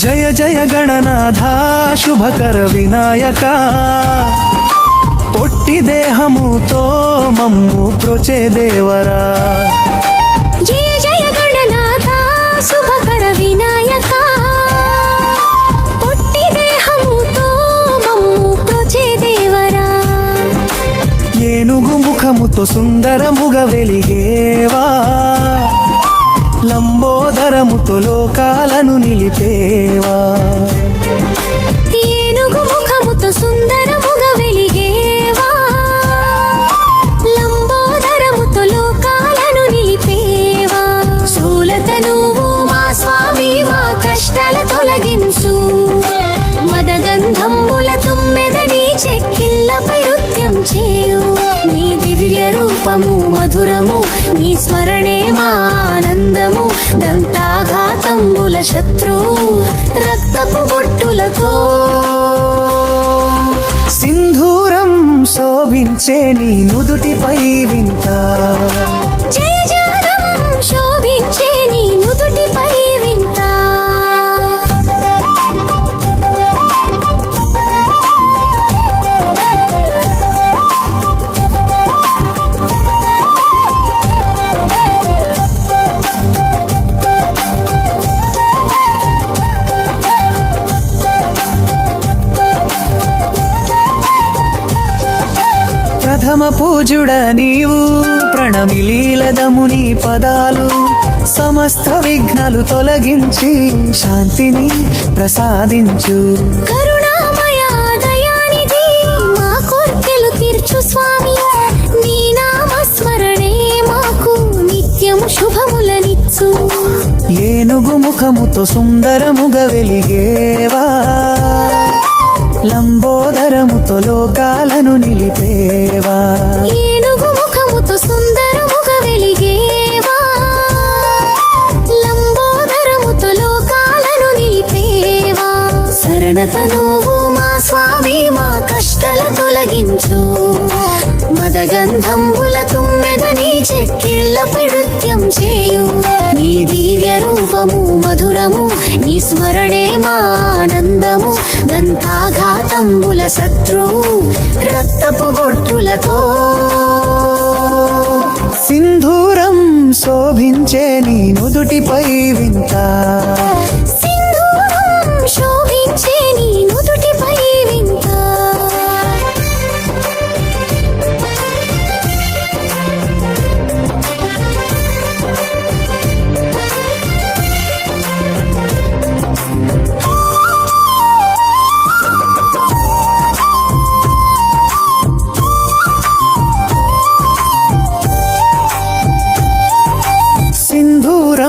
జయ జయ గణనాథ శుభకర వినాయక. పొట్టి దేహముతో మమ్ము ప్రొచే దేవరా. జయ జయ గణనాథ శుభకర వినాయక. పొట్టి దేహముతో మమ్ము ప్రొచే దేవరా. ఏనుగు ముఖముతో సుందరముగ వెలిగేవా. లంబోదరముతో లోకాలను నిలిపేవా? ఏనుగు ముఖముతో సుందరముగ వెలిగేవా? లంబోదరముతో లోకాలను నిలిపేవా? శూలత నువ్వు మా స్వామి మా కష్టాల తొలగించు. మదగంధంబుల తుమ్మెదని చెక్కిళ్ళపై నృత్యం చేయు. నీ దివ్య రూపము మధురము నీ స్మరణే మా దంతాఘాతంబుల శత్రు రక్తపు బొట్టులతో. సింధూరం శోభించే నీ నుదుటిపై వింత. ప్రథమ పూజుడ నీవు ప్రణమిలీలదము నీ పదాలు సమస్త విఘ్నాలు తొలగించి శాంతిని ప్రసాదించు. కరుణామయ దయానిధి మా కోర్కెలు తీర్చు స్వామి. నీ నామ స్మరణే మాకు నిత్యము శుభములనిచ్చు. ఏనుగు ముఖముతో సుందరముగ వెలిగేవా? లంబోదరముతో లోకాలను నిలిపేవా? ఏనుగు ముఖముతో సుందరముగ వెలిగేవా? లంబోదరముతో లోకాలను నిలిపేవా? శరణత నువ్వు మా స్వామి మా కష్టల తొలగించు. మదగంధంబుల తుమ్మెదని చెక్కిళ్ళ నృత్యం చేయు దివ్య రూపము మధురము నీ స్మరణే మా ఆనందము దంతాఘాతంబుల శత్రు రక్తపు బొట్టులతో సింధూరం శోభించే నీ నుదుటిపై వింత.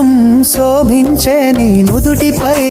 సింధూరం శోభించే నీ నుదుటిపై